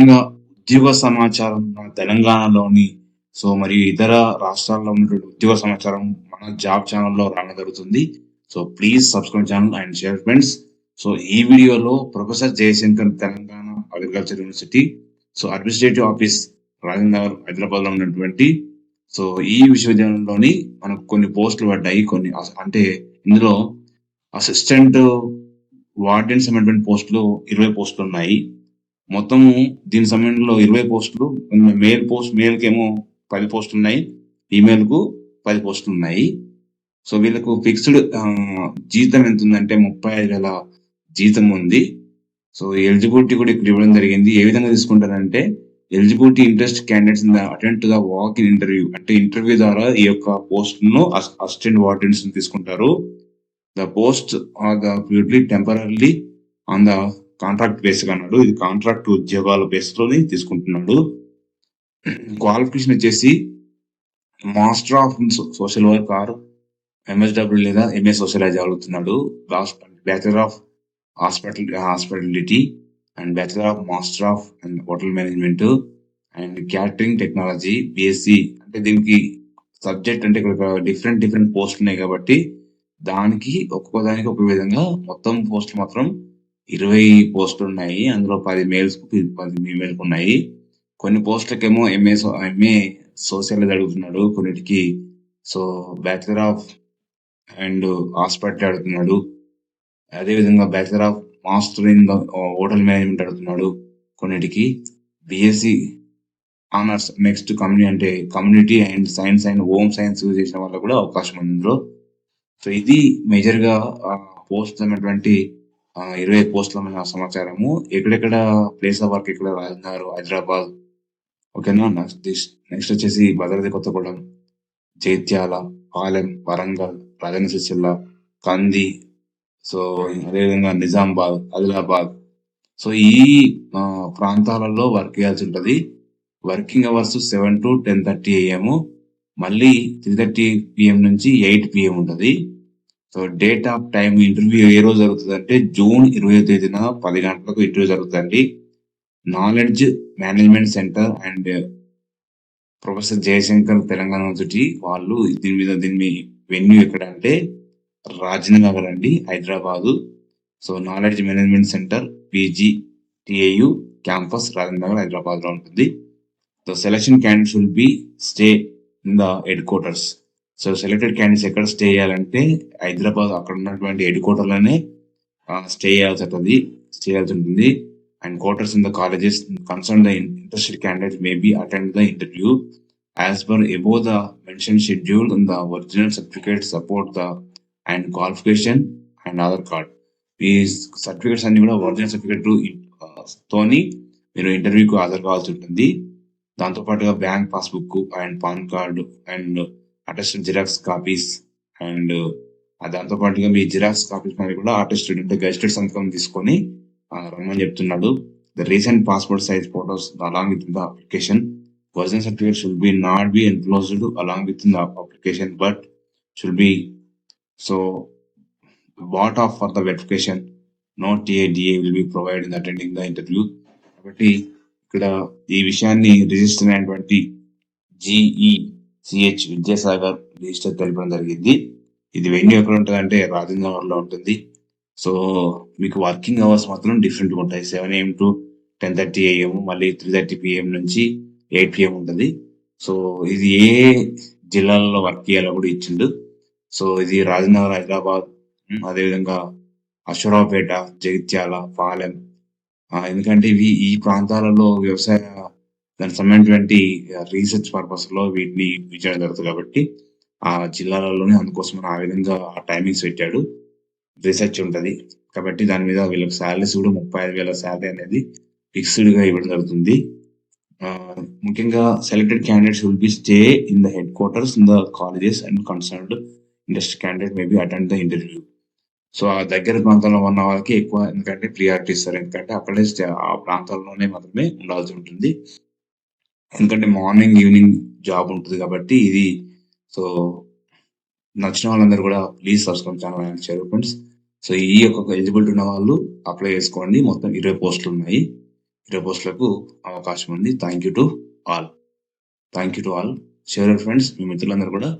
ముఖ్యంగా ఉద్యోగ సమాచారం మన తెలంగాణలోని సో మరియు ఇతర రాష్ట్రాల్లో ఉన్నటువంటి ఉద్యోగ సమాచారం మన జాబ్ ఛానల్లో రావడం జరుగుతుంది. So please subscribe channel and share friends. So ఈ వీడియోలో professor Jayashankar Telangana agriculture university so administrative office Rajendra హైదరాబాద్లో ఉన్నటువంటి సో ఈ విశ్వవిద్యాలయంలోని మనకు కొన్ని పోస్టులు పడ్డాయి. కొన్ని అంటే ఇందులో అసిస్టెంట్ వార్డెన్ అనేటువంటి పోస్టులు ఇరవై పోస్టులు ఉన్నాయి. మొత్తం దీని సమయంలో ఇరవై పోస్టులు మెయిల్ పోస్ట్ మెయిల్కి ఏమో పది పోస్టులు ఉన్నాయి ఫీమేల్కు పది పోస్టులు ఉన్నాయి సో వీళ్ళకు ఫిక్స్డ్ జీతం ఎంత ఉందంటే ముప్పై ఐదు వేల జీతం ఉంది సో ఎలిజిబిలిటీ కూడా ఇక్కడ ఇవ్వడం జరిగింది. ఏ విధంగా తీసుకుంటారంటే eligibility interest candidates attend to the walk in interview. అంటే ఇంటర్వ్యూ ద్వారా ఈ యొక్క పోస్ట్ను అసిస్టెంట్ వార్డెన్స్ తీసుకుంటారు. The post are the purely temporary on the contract బేస్గా అన్నాడు ఇది కాంట్రాక్ట్ ఉద్యోగాల బేస్లోని తీసుకుంటున్నాడు. క్వాలిఫికేషన్ వచ్చేసి master of social work or MSW లేదా ఎంఏ సోషలైజ్ అవుతున్నాడు last bachelor of hospital hospitality and bachelor of master of and hotel management and catering technology BSc అంటే దీనికి సబ్జెక్ట్ అంటే ఇక్కడ డిఫరెంట్ డిఫరెంట్ పోస్టులు ఉన్నాయి కాబట్టి దానికి ఒక్కొక్క దానికి ఒక విధంగా మొత్తం పోస్టులు మాత్రం ఇరవై పోస్టులు ఉన్నాయి అందులో పది మేల్స్ పది ఫీమేల్కు ఉన్నాయి. కొన్ని పోస్టులకేమో ఎంఏ ఎంఏ సోషల్ అడుగుతున్నాడు కొన్నిటికి so bachelor of and hospital అడుగుతున్నాడు. అదే విధంగా bachelor of master in hotel management అడుగుతున్నాడు కొన్నిటికి. బిఎస్సి ఆనర్స్ నెక్స్ట్ కమ్యూనిటీ అంటే community and science and home science చేసిన వాళ్ళకు కూడా అవకాశం ఉంది ఇందులో. సో ఇది మేజర్గా పోస్ట్ అనేటువంటి ఇరవై పోస్టుల మీద సమాచారము. ఎక్కడెక్కడ ప్లేస్ ఆఫ్ వర్క్ ఇక్కడ రాజన్నారు? హైదరాబాద్. ఓకేనా? నెక్స్ట్ నెక్స్ట్ వచ్చేసి భద్రాద్రి కొత్తగూడెం జైత్యాల పాలెం వరంగల్ రాజన్న సిరిసిల్ల కంది సో అదేవిధంగా నిజామాబాద్ ఆదిలాబాద్. సో ఈ ప్రాంతాలలో వర్క్ చేయాల్సి ఉంటుంది. Working hours seven to ten thirty AM మళ్ళీ త్రీ థర్టీ పిఎం నుంచి ఎయిట్ పిఎం ఉంటుంది. So date of time interview ఏ రోజు జరుగుతుంది అంటే జూన్ ఇరవై తేదీన పది గంటలకు ఇంటర్వ్యూ జరుగుతుంది knowledge management centre and professor Jayashankar Telangana university వాళ్ళు దీని మీద దీని వెన్యూ ఎక్కడ అంటే రాజనగర్ అండి Hyderabad. So knowledge management centre PG TAU campus Rajanagar హైదరాబాద్లో ఉంటుంది. The selection candidate should be stay in the headquarters so selected candidates ఎక్కడ స్టే చేయాలంటే హైదరాబాద్ అక్కడ ఉన్నటువంటి హెడ్ క్వార్టర్లోనే స్టే చేయాల్సి ఉంటుంది స్టే చేయాల్సి ఉంటుంది. And quarters in the colleges concern the interested candidate may be attend the interview as per above the mention schedule in the original certificate support the and qualification and Aadhaar card ఈ certificates అన్ని కూడా original certificate తోని మీరు ఇంటర్వ్యూకి హాజరు కావాల్సి ఉంటుంది. దాంతో పాటుగా bank passbook and PAN card and artist xerox copies and దాంతో పాటుగా మీ జిరాక్స్ కాపీస్ మీద కూడా ఆర్టిస్ట్ అంటే గెస్టెడ్ సంతకం తీసుకొని రమ్మని చెప్తున్నాడు. The recent passport size photos along with the application version certificate should be not be enclosed along with the application but should be so what of for the verification no TADA will be provide in attending the interview కాబట్టి ఇక్కడ ఈ విషయాన్ని register అయినటువంటి GE CH Vidyasagar register తెలపడం జరిగింది. ఇది venue ఎక్కడ ఉంటుంది అంటే రాజేంద్ర లో ఉంటుంది. సో మీకు వర్కింగ్ అవర్స్ మాత్రం డిఫరెంట్గా ఉంటాయి. Seven AM to ten thirty AM మళ్ళీ త్రీ థర్టీ పిఎం నుంచి ఎయిట్ పిఎం ఉంటుంది. సో ఇది ఏ జిల్లాలలో వర్క్ చేయాలో కూడా ఇచ్చిండు. సో ఇది రాజనగర్ హైదరాబాద్ అదేవిధంగా అశ్వరావుపేట జగిత్యాల పాలెం. ఎందుకంటే ఇవి ఈ ప్రాంతాలలో వ్యవసాయ దానికి సంబంధించినటువంటి రీసెర్చ్ పర్పస్లో వీటిని విచారణ జరుగుతుంది కాబట్టి ఆ జిల్లాలలోనే అందుకోసం ఆ విధంగా ఆ టైమింగ్స్ పెట్టాడు. రీసెర్చ్ ఉంటుంది. కాబట్టి దాని మీద వీళ్ళకి శాలరీస్ కూడా ముప్పై ఐదు వేల శాలరీ అనేది ఫిక్స్డ్గా ఇవ్వడం జరుగుతుంది. ముఖ్యంగా selected candidates will be stay in the headquarters in the colleges and concerned industry candidate maybe attend the interview so ఆ దగ్గర ప్రాంతంలో ఉన్న వాళ్ళకి ఎక్కువ ఎందుకంటే ప్రియారిటీ ఇస్తారు ఎందుకంటే అక్కడే ఆ ప్రాంతాల్లోనే మాత్రమే ఉండాల్సి ఉంటుంది. ఎందుకంటే మార్నింగ్ ఈవినింగ్ జాబ్ ఉంటుంది కాబట్టి ఇది సో నచ్చిన వాళ్ళందరూ కూడా please subscribe channel and share friends. So ఈ యొక్క ఎలిజిబిలిటీ ఉన్న వాళ్ళు అప్లై చేసుకోండి. మొత్తం ఇరవై పోస్టులు ఉన్నాయి. ఇరవై పోస్టులకు అవకాశం ఉంది. Thank you to all thank you to all share friends మీ మిత్రులందరూ కూడా